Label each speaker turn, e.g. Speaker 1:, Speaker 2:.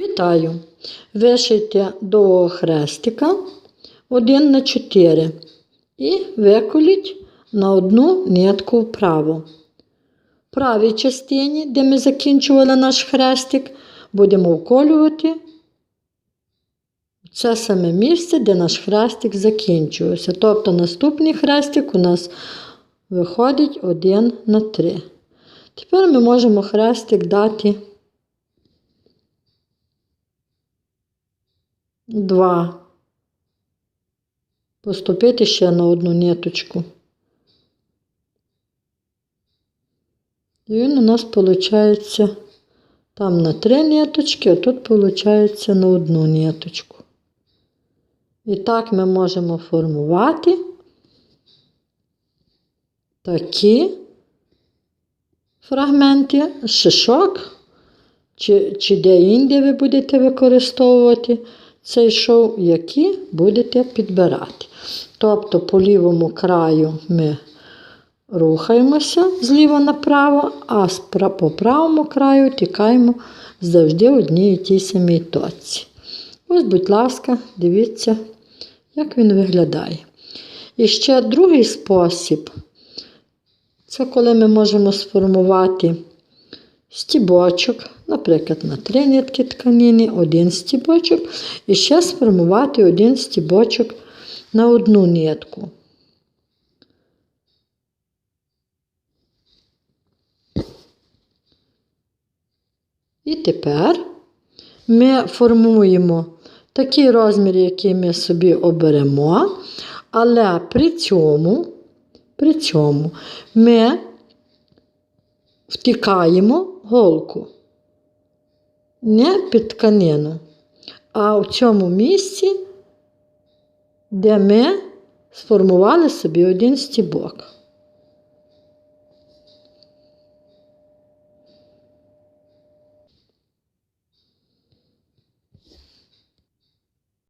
Speaker 1: Вітаю! Вишийте до хрестика 1 на 4 і виколіть на одну нитку вправо. В правій частині, де ми закінчували наш хрестик, будемо вколювати це саме місце, де наш хрестик закінчується. Тобто наступний хрестик у нас виходить 1 на 3. Тепер ми можемо хрестик дати 2. Поступити ще на одну ниточку. І він у нас виходить там на три ниточки, а тут виходить на одну ниточку. І так ми можемо формувати такі фрагменти шишок, чи, чи де-інде ви будете використовувати цей шов, які будете підбирати. Тобто по лівому краю ми рухаємося зліва направо, а по правому краю тікаємо завжди в одній і тій самій точці. Ось, будь ласка, дивіться, як він виглядає. І ще другий спосіб це коли ми можемо сформувати стібочок, наприклад, на три нитки тканини, один стібочок, і ще сформувати один стібочок на одну нитку. І тепер ми формуємо такий розмір, який ми собі оберемо, але при цьому, при цьому ми втікаємо голку не під тканину, а в цьому місці, де ми сформували собі один стібок.